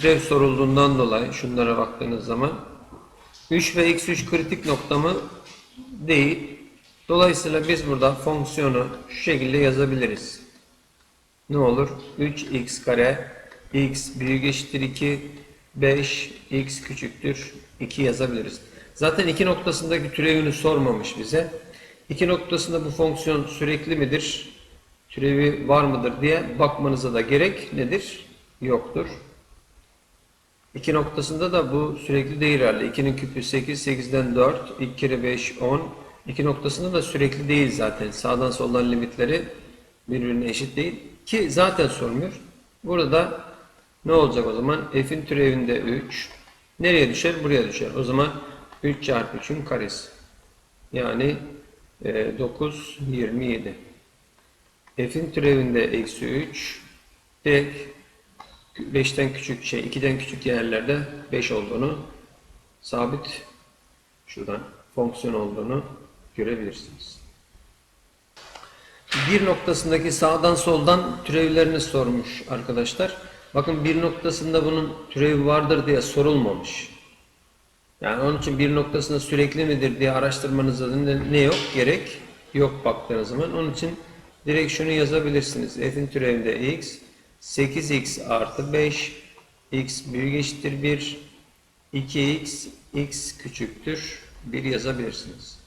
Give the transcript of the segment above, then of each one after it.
Türev sorulduğundan dolayı şunlara baktığınız zaman 3 ve x3 kritik nokta mı? Değil. Dolayısıyla biz burada fonksiyonu şu şekilde yazabiliriz. Ne olur? 3x kare x büyük eşittir 2 5 x küçüktür 2 yazabiliriz. Zaten iki noktasındaki türevini sormamış bize. İki noktasında bu fonksiyon sürekli midir? Türevi var mıdır diye bakmanıza da gerek nedir? Yoktur. İki noktasında da bu sürekli herhalde. 2'nin küpü 8, 8'den 4, 2 kere 5, 10. İki noktasında da sürekli değil zaten. Sağdan soldan limitleri birbirine eşit değil. Ki zaten sormuyor. Burada ne olacak o zaman? F'in türevinde 3. Nereye düşer? Buraya düşer. O zaman 3 çarpı 3'ün karesi. Yani e, 9, 27. F'in türevinde eksi 3. Direkt 5'ten küçük şey 2'den küçük yerlerde 5 olduğunu sabit şuradan fonksiyon olduğunu görebilirsiniz. Bir noktasındaki sağdan soldan türevlerini sormuş arkadaşlar. Bakın bir noktasında bunun türevi vardır diye sorulmamış. Yani onun için bir noktasında sürekli midir diye araştırmanıza ne ne yok? Gerek yok baktığınız zaman. Onun için direkt şunu yazabilirsiniz. F'in türevinde x 8x artı 5 x büyük eşittir 1 2x x küçüktür 1 yazabilirsiniz.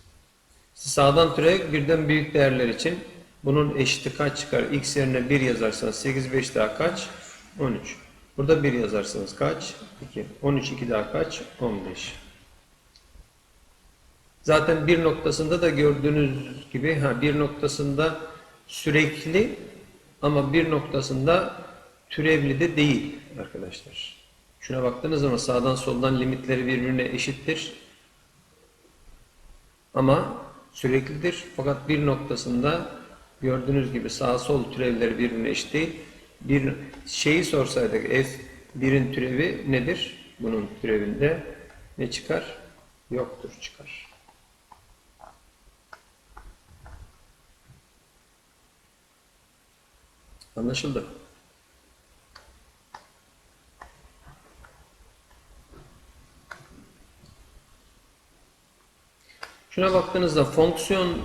Sağdan türev birden büyük değerler için bunun eşiti kaç çıkar? x yerine 1 yazarsanız 8 5 daha kaç? 13. Burada 1 yazarsanız kaç? 2. 13 2 daha kaç? 15. Zaten bir noktasında da gördüğünüz gibi ha bir noktasında sürekli ama bir noktasında türevli de değil arkadaşlar. Şuna baktığınız zaman sağdan soldan limitleri birbirine eşittir. Ama süreklidir. Fakat bir noktasında gördüğünüz gibi sağ sol türevleri birbirine eşit değil. Bir şeyi sorsaydık f birin türevi nedir? Bunun türevinde ne çıkar? Yoktur çıkar. Anlaşıldı. Şuna baktığınızda fonksiyon